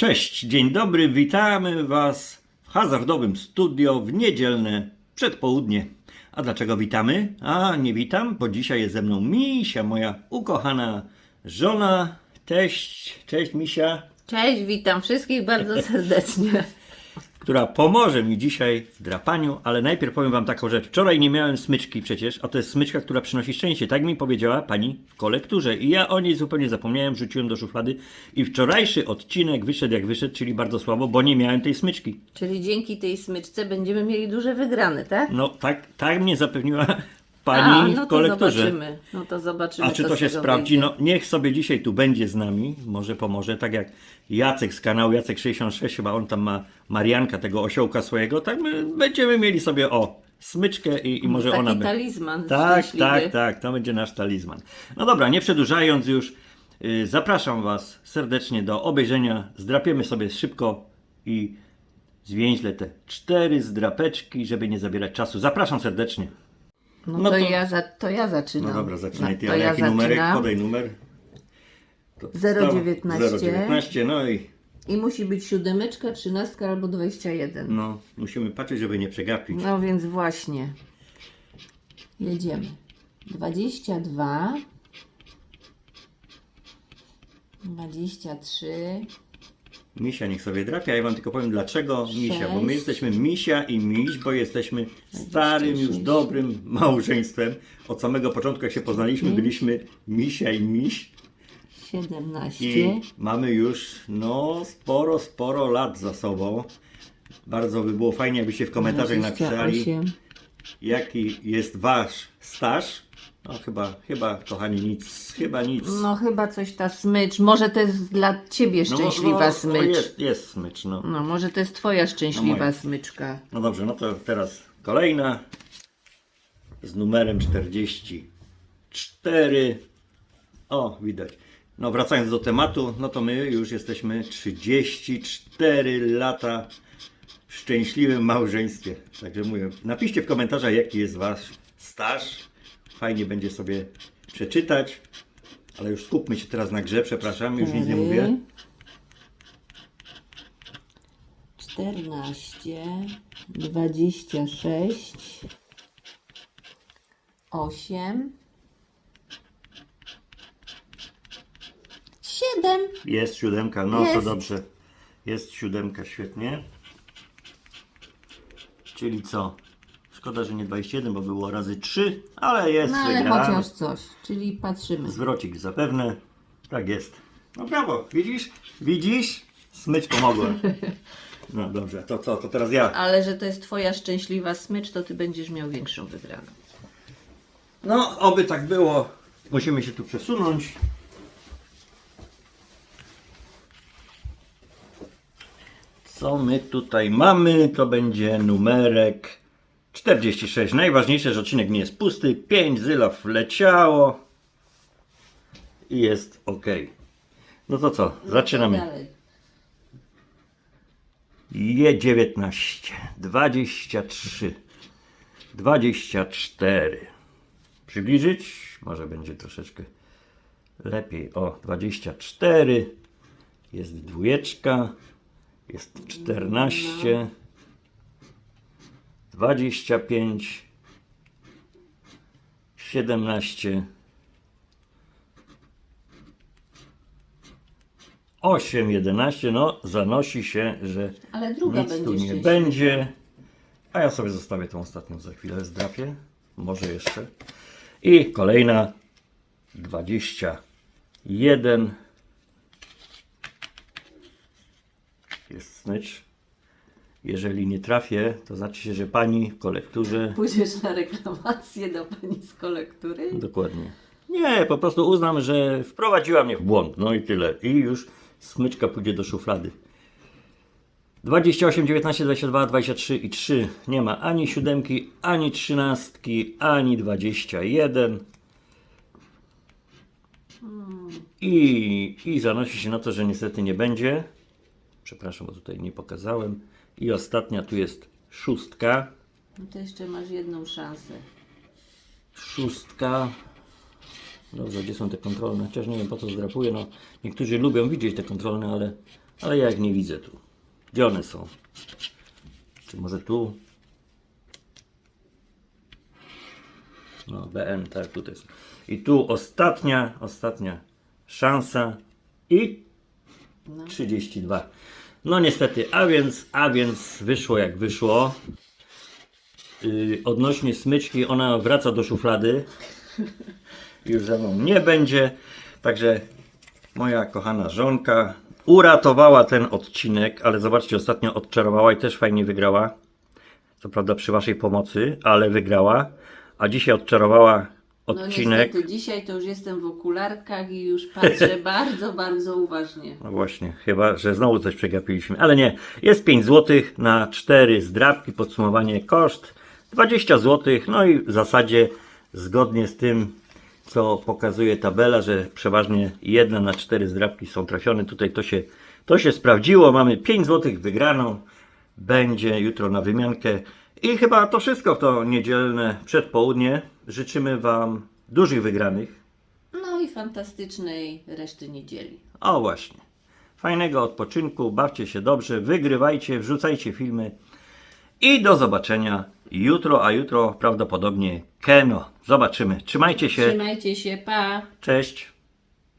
Cześć, dzień dobry, witamy Was w hazardowym studio w niedzielne przedpołudnie. A dlaczego witamy? A nie witam, bo dzisiaj jest ze mną Misia, moja ukochana żona, teść, cześć Misia, Cześć, witam wszystkich bardzo serdecznie. Która pomoże mi dzisiaj w drapaniu, ale najpierw powiem Wam taką rzecz. Wczoraj nie miałem smyczki przecież, a to jest smyczka, która przynosi szczęście. Tak mi powiedziała pani w kolekturze i ja o niej zupełnie zapomniałem, rzuciłem do szuflady i wczorajszy odcinek wyszedł jak wyszedł, czyli bardzo słabo, bo nie miałem tej smyczki. Czyli dzięki tej smyczce będziemy mieli duże wygrane, tak? No tak, tak mnie zapewniła pani A, no to kolekturze. zobaczymy. No to zobaczymy. A czy to się sprawdzi? wyjdzie. No niech sobie dzisiaj tu będzie z nami, może pomoże, tak jak Jacek z kanału Jacek66, chyba on tam ma Marianka, tego osiołka swojego, tak my będziemy mieli sobie, o, smyczkę i, i może Taki ona będzie. talizman Tak, szczęśliwy. tak, tak, to będzie nasz talizman. No dobra, nie przedłużając już, yy, zapraszam Was serdecznie do obejrzenia. Zdrapiemy sobie szybko i zwięźle te cztery zdrapeczki, żeby nie zabierać czasu. Zapraszam serdecznie. No, No to, to- Ja za, to ja zaczynam. No dobra, zaczynaj ty, No, ale to ja jaki numerek? zaczynam. Podaj numer. To 0,19. 0,19, no i I musi być siódemeczka, trzynastka albo 21. no, musimy patrzeć, żeby nie przegapić. No więc właśnie. Jedziemy. 22 23 Misia niech sobie drapia, ja wam tylko powiem dlaczego Misia, bo my jesteśmy Misia i Miś, bo jesteśmy starym, już 26. dobrym małżeństwem. Od samego początku jak się poznaliśmy, byliśmy Misia i Miś 17 i mamy już no sporo, sporo lat za sobą. Bardzo by było fajnie, jakbyście w komentarzach napisali, 28 jaki jest wasz staż. No chyba, chyba kochani nic, chyba nic. No chyba coś ta smycz. Może to jest dla ciebie No, szczęśliwa no, no, smycz. jest, jest smycz, no. No może to jest twoja szczęśliwa moja. smyczka. No dobrze, no to teraz kolejna z numerem 44. O, widać. No wracając do tematu, no to my już jesteśmy 34 lata w szczęśliwym małżeństwie. Także mówię, napiszcie w komentarzach jaki jest wasz staż. Fajnie będzie sobie przeczytać. Ale już skupmy się teraz na grze, przepraszam, już nic nie mówię. 14 26 8 7 Jest siódemka, no to Jest. dobrze. Jest siódemka, świetnie. Czyli co? Szkoda, że nie 21, bo było razy 3, ale jest No ale chociaż coś, czyli patrzymy. Zwrocik zapewne. Tak jest. No brawo, widzisz? Widzisz? Smycz pomogła. No dobrze, to co? To teraz ja. Ale że to jest twoja szczęśliwa smycz, to ty będziesz miał większą wygraną. No, oby tak było. Musimy się tu przesunąć. Co my tutaj mamy? To będzie numerek 46. Najważniejsze, że odcinek nie jest pusty. 5 zylów wleciało. I jest ok. No to co? Zaczynamy. Dalej. Je19, 23, 24. Przybliżyć? Może będzie troszeczkę lepiej. O, 24. Jest dwójeczka. Jest 14. 25. 17. 8, 11. No, zanosi się, że Ale druga nic będzie tu nie szczęśliwa. będzie. A ja sobie zostawię tą ostatnią za chwilę zdrapię. Może jeszcze. I kolejna 21. Jest smycz. Jeżeli nie trafię, to znaczy się, że pani w kolekturze. Pójdziesz na reklamację do pani z kolektury? Dokładnie. Nie, po prostu uznam, że wprowadziła mnie w błąd. No i tyle. I już smyczka pójdzie do szuflady. 28, 19, 22, 23 i 3. Nie ma ani siódemki, ani trzynastki, ani 21. I, I zanosi się na to, że niestety nie będzie. Przepraszam, bo tutaj nie pokazałem. I ostatnia tu jest szóstka. No to jeszcze masz jedną szansę. Szóstka. Dobrze, gdzie są te kontrolne? Chociaż nie wiem po co zdrapuję. No, niektórzy lubią widzieć te kontrolne, ale Ale ja ich nie widzę tu. Gdzie one są? Czy może tu? No, BN, tak, tutaj są. I tu ostatnia, ostatnia szansa i 32. No niestety, a więc, a więc wyszło jak wyszło. Yy, odnośnie smyczki, ona wraca do szuflady. Już ze mną nie będzie. Także moja kochana żonka uratowała ten odcinek, ale zobaczcie, ostatnio odczarowała i też fajnie wygrała. Co prawda przy waszej pomocy, ale wygrała. A dzisiaj odczarowała No odcinek. niestety, dzisiaj to już jestem w okularkach i już patrzę bardzo, bardzo uważnie. No właśnie, chyba, że znowu coś przegapiliśmy. Ale nie, jest 5 zł na 4 zdrabki, podsumowanie koszt 20 zł. No i w zasadzie zgodnie z tym, co pokazuje tabela, że przeważnie 1 na 4 zdrabki są trafione. Tutaj to się, to się sprawdziło. Mamy 5 zł wygraną. Będzie jutro na wymiankę. I chyba to wszystko w to niedzielne przedpołudnie. Życzymy Wam dużych wygranych. No i fantastycznej reszty niedzieli. O właśnie. Fajnego odpoczynku, bawcie się dobrze, wygrywajcie, wrzucajcie filmy i do zobaczenia jutro, a jutro prawdopodobnie Keno. Zobaczymy. Trzymajcie się. Trzymajcie się, pa! Cześć.